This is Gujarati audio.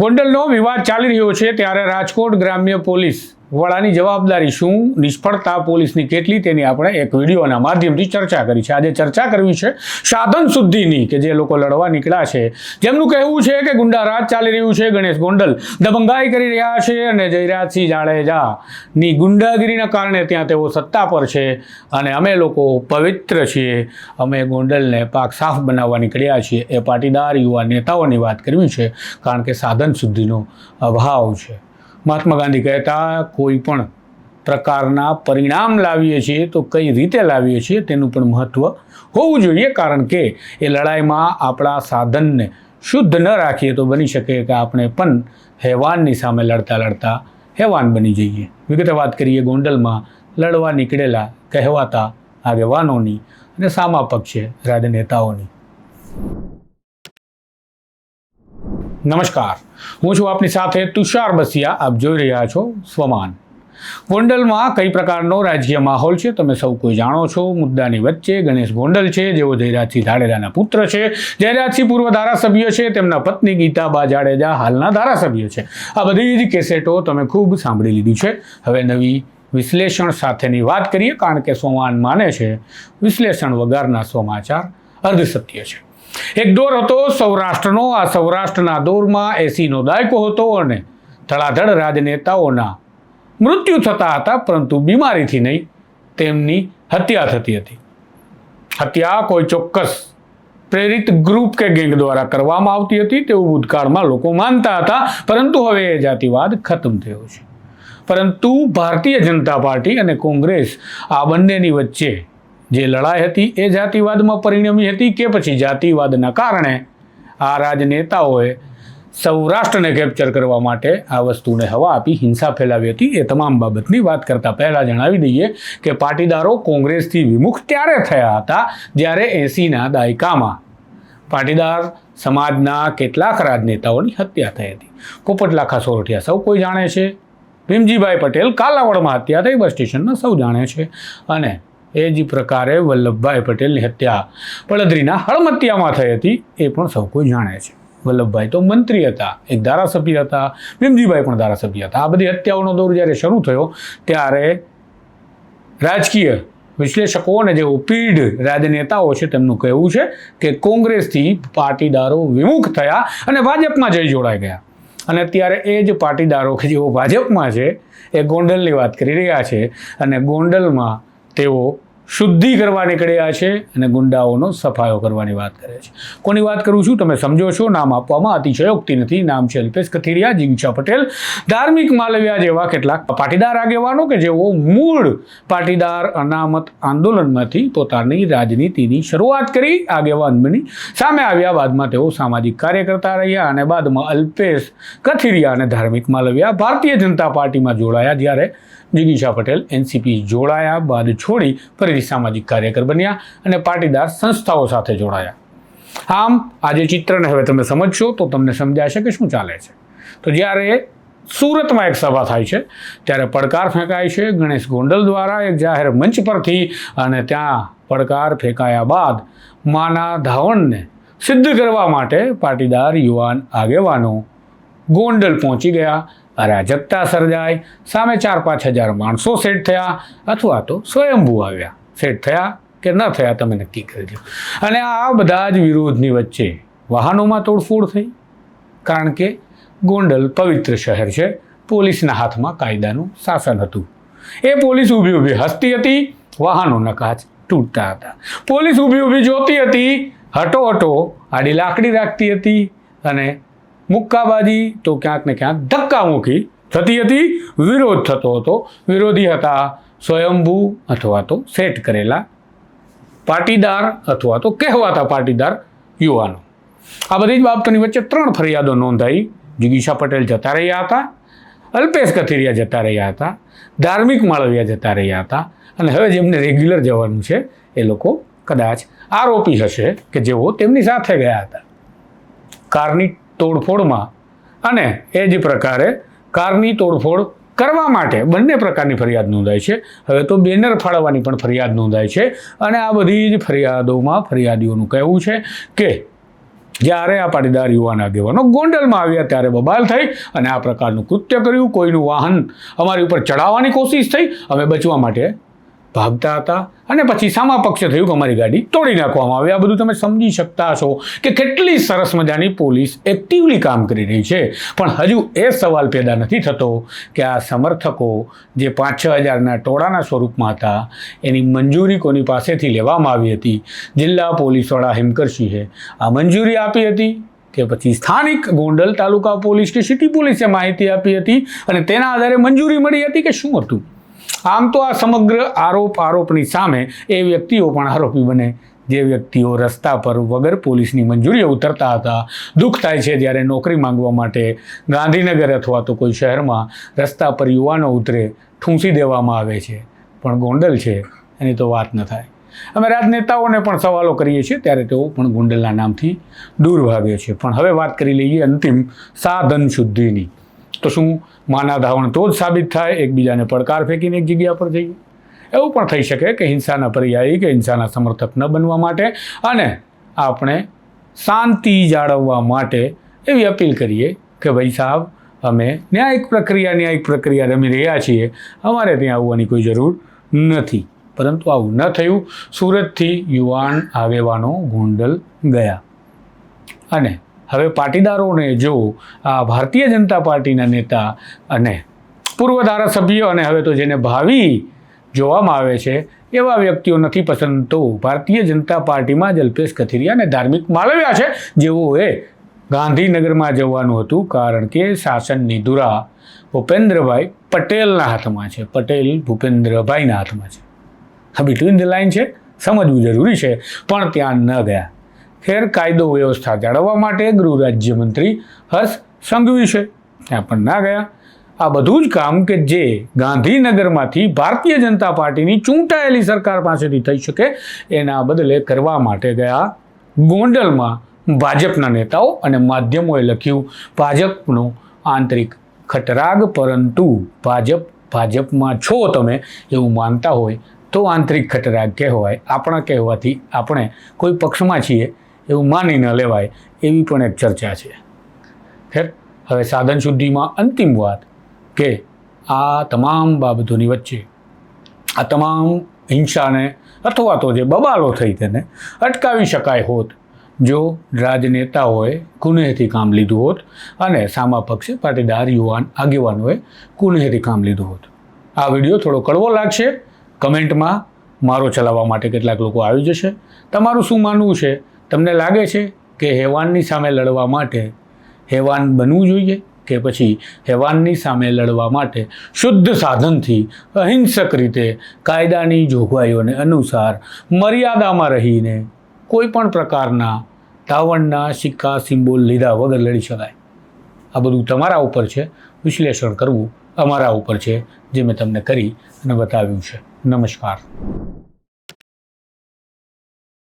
ગોંડલનો વિવાદ ચાલી રહ્યો છે ત્યારે રાજકોટ ગ્રામ્ય પોલીસ વડાની જવાબદારી શું? નિષ્ફળતા પોલીસની કેટલી? તેની આપણે એક વિડીયોના માધ્યમથી ચર્ચા કરી છે. આજે ચર્ચા કરવી છે સાધન શુદ્ધિની, કે જે લોકો લડવા નીકળ્યા છે. જેમનું કહેવું છે કે ગુંડારાજ ચાલી રહ્યું છે, ગણેશ ગોંડલ દબંગાઈ કરી રહ્યા છે અને જયરાજસિંહ જાડેજાની ગુંડાગીરીના કારણે ત્યાં તેઓ સત્તા પર છે અને અમે લોકો પવિત્ર છીએ. અમે ગોંડલને પાક સાફ બનાવવા નીકળ્યા છીએ. એ પાટીદાર યુવા નેતાઓની વાત કરવી છે, કારણ કે સાધન શુદ્ધિનો અભાવ છે. મહાત્મા ગાંધી કહેતા કોઈ પણ પ્રકારના પરિણામ લાવીએ છીએ તો કઈ રીતે લાવીએ છીએ તેનું પણ મહત્ત્વ હોવું જોઈએ. કારણ કે એ લડાઈમાં આપણા સાધનને શુદ્ધ ન રાખીએ તો બની શકે કે આપણે પણ હેવાનની સામે લડતા લડતા હેવાન બની જઈએ. વિગતે વાત કરીએ ગોંડલમાં. લડવા નીકળેલા કહેવાતા આગેવાનોની અને સામા પક્ષે રાજનેતાઓની. નમસ્કાર. હું છું આપની સાથે તુષાર બસિયા. આપ જોઈ રહ્યા છો સ્વમાન. ગોંડલમાં કઈ પ્રકારનો રાજકીય માહોલ છે? તમે સૌ કોઈ જાણો છો. મુદ્દાની વચ્ચે ગણેશ ગોંડલ છે, જેઓ જયરાજસિંહ જાડેજાના પુત્ર છે. જયરાજસિંહ પૂર્વ ધારાસભ્ય છે, તેમના પત્ની ગીતાબા જાડેજા હાલના ધારાસભ્ય છે. આ બધી જ કેસેટો તમે ખૂબ સાંભળી લીધી છે. હવે નવી વિશ્લેષણ સાથેની વાત કરીએ, કારણ કે સોમાન માને છે, વિશ્લેષણ વગરના સમાચાર અર્ધસત્ય છે. એક દોર હતો સૌરાષ્ટ્રનો. આ સૌરાષ્ટ્રના દોરમાં એસીનો દાયકો હતો અને ધડાધડ રાજનેતાઓના મૃત્યુ થતા હતા, પરંતુ બીમારીથી નહીં, તેમની હત્યા થતી હતી. હત્યા કોઈ ચોક્કસ પ્રેરિત ગ્રુપ કે ગેંગ દ્વારા કરવામાં આવતી હતી તેવું ભૂતકાળમાં લોકો માનતા હતા, પરંતુ હવે એ જાતિવાદ ખતમ થયો છે. પરંતુ ભારતીય જનતા પાર્ટી અને કોંગ્રેસ આ બંનેની વચ્ચે જે લડાઈ હતી એ જાતિવાદમાં પરિણમી હતી કે પછી જાતિવાદના કારણે આ રાજનેતાઓએ સૌરાષ્ટ્રને કેપ્ચર કરવા માટે આ વસ્તુને હવા આપી, હિંસા ફેલાવી હતી. એ તમામ બાબતની વાત કરતાં પહેલાં જણાવી દઈએ કે પાટીદારો કોંગ્રેસથી વિમુખ ત્યારે થયા હતા જ્યારે એંસીના દાયકામાં પાટીદાર સમાજના કેટલાક રાજનેતાઓની હત્યા થઈ હતી. પોપટલાખા સોરઠિયા સૌ કોઈ જાણે છે. ભીમજીભાઈ પટેલ કાલાવડમાં હત્યા થઈ, બસ સ્ટેશનના સૌ જાણે છે. અને એ જ પ્રકારે વલ્લભભાઈ પટેલની હત્યા પડદરીના હળમતિયામાં થઈ હતી, એ પણ સૌ કોઈ જાણે છે. વલ્લભભાઈ તો મંત્રી હતા, એક ધારાસભ્ય હતા, ભીમજીભાઈ પણ ધારાસભ્ય હતા. આ બધી હત્યાઓનો દોર જ્યારે શરૂ થયો, ત્યારે રાજકીય વિશ્લેષકો અને જે પીઢ રાજનેતાઓ છે, તેમનું કહેવું છે કે કોંગ્રેસથી પાટીદારો વિમુખ થયા અને ભાજપમાં જઈ જોડાઈ ગયા. અને અત્યારે એ જ પાટીદારો કે જેઓ ભાજપમાં છે, એ ગોંડલની વાત કરી રહ્યા છે અને ગોંડલમાં તેઓ શુદ્ધિ કરવા નીકળ્યા છે અને ગુંડાઓનો સફાયો કરવાની વાત કરે છે. કોની વાત કરું છું? તમે સમજો છો, નામ આપવામાં અતિશયોક્તિ નથી. નામ છે અલ્પેશ કથિરિયા જીગીશા પટેલ. ધાર્મિક માલવ્યા જેવા કેટલાક પાટીદાર આગેવાનો કે જેઓ મૂળ પાટીદાર અનામત આંદોલનમાંથી પોતાની રાજનીતિની શરૂઆત કરી આગેવાન બની. સામે આવ્યા બાદમાં તેઓ સામાજિક કાર્યકર્તા રહ્યા અને બાદમાં અલ્પેશ કથિરિયા અને ધાર્મિક માલવ્યા ભારતીય જનતા પાર્ટીમાં જોડાયા. જ્યારે જીગીશા પટેલ એનસીપી જોડાયા, બાદ છોડી ફરીથી સામાજિક કાર્યકર બન્યા અને પાટીદાર સંસ્થાઓ સાથે જોડાયા. આમ, આજે ચિત્રને હવે તમે સમજશો, તો તમને સમજાશે કે શું ચાલે છે. તો જ્યારે સુરતમાં એક સભા થાય છે, ત્યારે પડકાર ફેંકાય છે ગણેશ ગોંડલ દ્વારા એક જાહેર મંચ પરથી અને ત્યાં પડકાર ફેંકાયા બાદ માના ધાવણને સિદ્ધ કરવા માટે પાટીદાર યુવાન આગેવાનો ગોંડલ પહોંચી ગયા. અરાજકતા સર્જાય. સામે ચાર પાંચ હજાર માણસો સેટ થયા અથવા તો સ્વયંભૂ આવ્યા. સેટ થયા કે ન થયા તમે નક્કી કરજો. અને આ બધા જ વિરોધની વચ્ચે વાહનોમાં તોડફોડ થઈ. કારણ કે ગોંડલ પવિત્ર શહેર છે. પોલીસના હાથમાં કાયદાનું શાસન હતું. એ પોલીસ ઊભી ઊભી હસતી હતી. વાહનોના કાચ તૂટતા હતા. પોલીસ ઊભી ઊભી જોતી હતી. હટો હટો આડી લાકડી રાખતી હતી. અને મુક્કાબાજી તો ક્યાંક ને ક્યાંક ધક્કા મૂકી થતી હતી, વિરોધ થતો હતો. વિરોધી હતા સ્વયંભૂ અથવા તો સેટ કરેલા પાટીદાર અથવા તો કહેવાતા પાટીદાર યુવાનો. આ બધી જ બાબતોની વચ્ચે ત્રણ ફરિયાદો નોંધાઈ. જિગીશા પટેલ જતા રહ્યા હતા, અલ્પેશ કથિરિયા જતા રહ્યા હતા, ધાર્મિક માળવિયા જતા રહ્યા હતા અને હવે જેમને રેગ્યુલર જવાનું છે, એ લોકો કદાચ આરોપી હશે કે જેઓ તેમની સાથે ગયા હતા. કારની તોડફોડમાં. અને એ જ પ્રકારે કારની તોડફોડ કરવા માટે બંને પ્રકારની ફરિયાદ નોંધાય છે. હવે તો બેનર ફાળવવાની પણ ફરિયાદ નોંધાય છે અને આ બધી જ ફરિયાદોમાં ફરિયાદીઓનું કહેવું છે કે જ્યારે આ પાટીદાર યુવાન આગેવાનો ગોંડલમાં આવ્યા ત્યારે બબાલ થઈ અને આ પ્રકારનું કૃત્ય કર્યું. કોઈનું વાહન અમારી ઉપર ચડાવવાની કોશિશ થઈ. અમે બચવા માટે ભાગતા હતા અને પછી સામા પક્ષે થયું કે અમારી ગાડી તોડી નાખવામાં આવી. આ બધું તમે સમજી શકતા છો કે કેટલી સરસ મજાની પોલીસ એક્ટિવલી કામ કરી રહી છે. પણ હજુ એ સવાલ પેદા નથી થતો કે આ સમર્થકો જે પાંચ છ હજારના ટોળાના સ્વરૂપમાં હતા, એની મંજૂરી કોની પાસેથી લેવામાં આવી હતી? જિલ્લા પોલીસવાળા હિમકરસિંહે આ મંજૂરી આપી હતી કે પછી સ્થાનિક ગોંડલ તાલુકા પોલીસ કે સિટી પોલીસે માહિતી આપી હતી અને તેના આધારે મંજૂરી મળી હતી કે શું હતું? આમ તો આ સમગ્ર આરોપ આરોપની સામે એ વ્યક્તિઓ પણ આરોપી બને. જે વ્યક્તિઓ રસ્તા પર વગર પોલીસની મંજૂરીએ ઉતરતા હતા, દુઃખ થાય છે જ્યારે નોકરી માંગવા માટે ગાંધીનગર અથવા તો કોઈ શહેરમાં રસ્તા પર યુવાનો ઉતરે, ઠૂંસી દેવામાં આવે છે. પણ ગોંડલ છે, એની તો વાત ન થાય. અમે રાજનેતાઓને પણ સવાલો કરીએ છીએ, ત્યારે તેઓ પણ ગોંડલના નામથી દૂર ભાગે છે. પણ હવે વાત કરી લઈએ અંતિમ સાધન શુદ્ધિની. તો શું? માના ધાવણ તો જ સાબિત થાય, એકબીજાને પડકાર ફેંકીને એક જગ્યા પર જઈએ. એવું પણ થઈ શકે કે હિંસાના પર્યાયી કે હિંસાના સમર્થક ન બનવા માટે અને આપણે શાંતિ જાળવવા માટે એવી અપીલ કરીએ કે ભાઈ સાહેબ, અમે ન્યાયિક પ્રક્રિયા ન્યાયિક પ્રક્રિયા રમી રહ્યા છીએ. અમારે ત્યાં આવવાની કોઈ જરૂર નથી. પરંતુ આવું ન થયું. સુરતથી યુવાન આગેવાનો ગોંડલ ગયા. અને હવે પાટીદારોને જો આ ભારતીય જનતા પાર્ટીના નેતા અને પૂર્વ ધારાસભ્યો અને હવે તો જેને ભાવિ જોવામાં આવે છે, એવા વ્યક્તિઓ નથી પસંદ, તો ભારતીય જનતા પાર્ટીમાં જ અલ્પેશ કથિરિયા અને ધાર્મિક માલવ્યા છે જેઓએ ગાંધીનગરમાં જવાનું હતું, કારણ કે શાસનની ધુરા ભૂપેન્દ્રભાઈ પટેલના હાથમાં છે, પટેલ ભૂપેન્દ્રભાઈના હાથમાં છે. આ બિટવીન ધ લાઇન છે, સમજવું જરૂરી છે, પણ ત્યાં ન ગયા. ખેર કાયદો વ્યવસ્થા જાળવવા માટે ગૃહ રાજ્યમંત્રી હર્ષ સંઘવી છે. ત્યાં પણ ના ગયા. આ બધું જ કામ કે જે ગાંધીનગરમાંથી ભારતીય જનતા પાર્ટીની ચૂંટાયેલી સરકાર પાસેથી થઈ શકે, એના બદલે કરવા માટે ગયા ગોંડલમાં ભાજપના નેતાઓ અને માધ્યમોએ લખ્યું, ભાજપનો આંતરિક ખટરાગ, પરંતુ ભાજપ ભાજપમાં છો તમે એવું માનતા હોય તો આંતરિક ખટરાગ કહેવાય. આપણા કહેવાથી આપણે કોઈ પક્ષમાં છીએ એવું માની ન લેવાય એવી પણ એક ચર્ચા છે. ખેર હવે સાધન શુદ્ધિમાં અંતિમ વાત કે આ તમામ બાબતોની વચ્ચે, આ તમામ હિંસાને અથવા તો જે બબાલો થઈ તેને અટકાવી શકાય હોત, જો રાજનેતાઓએ કુનેહથી કામ લીધું હોત અને સામા પક્ષે પાટીદાર યુવાન આગેવાનોએ કુનેહથી કામ લીધું હોત. આ વીડિયો થોડો કડવો લાગશે. કમેન્ટમાં મારો ચલાવવા માટે કેટલાક લોકો આવી જશે. તમારું શું માનવું છે? તમને લાગે છે કે હેવાનની સામે લડવા માટે હેવાન બનવું જોઈએ કે પછી હેવાનની સામે લડવા માટે શુદ્ધ સાધનથી અહિંસક રીતે કાયદાની જોગવાઈઓને અનુસાર મર્યાદામાં રહીને કોઈ પણ પ્રકારના તાવણના સિક્કા, સિમ્બોલ લીધા વગર લડી શકાય? આ બધું તમારા ઉપર છે. વિશ્લેષણ કરવું અમારા ઉપર છે, જે મેં તમને કરી અને બતાવ્યું છે. નમસ્કાર.